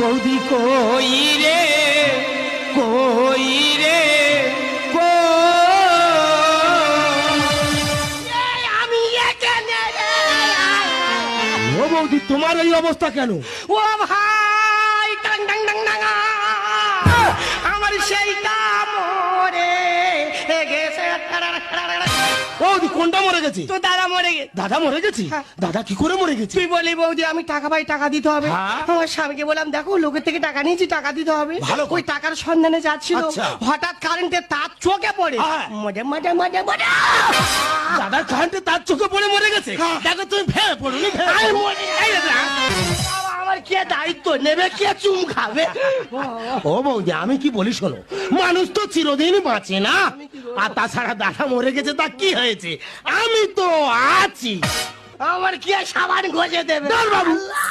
বৌদি কই রে কই রে। ও বৌদি তোমার এই অবস্থা কেন? ও ভাই টাং টাং টাং টাং আমার সেই কামড়ে গেছে। বৌদি কোনটা মরে গেছে? তো দাদা মরে গেছে। দাদা মরে গেছে? হ্যাঁ। দাদা কি করে মরে গেছে? তুই বলি বৌদি আমি টাকা পাই টাকা দিতে হবে। হ্যাঁ। আমার স্বামীকে বললাম দেখো লোকের থেকে টাকা নিয়েছি টাকা দিতে হবে। ওই টাকার সন্ধানে যাচ্ছিল। আচ্ছা। হঠাৎ কারেন্টের তার চোখে পড়ে। হ্যাঁ। মজা মজা মজা মজা। দাদার কারেন্টে তার চোখে পড়ে মরে গেছে। দেখো তুমি ভেবে পড়ো আমি মরে কে দায়িত্ব নেবে? কে চুম খাবে? ও বৌদি, আমি কি বলি শোনো, মানুষ তো চিরদিন বাঁচে না। আর তাছাড়া দাদা মরে গেছে, তা কি হয়েছে? আমি তো আছি। আমার কি সাবান গজে দেবে? বাবু।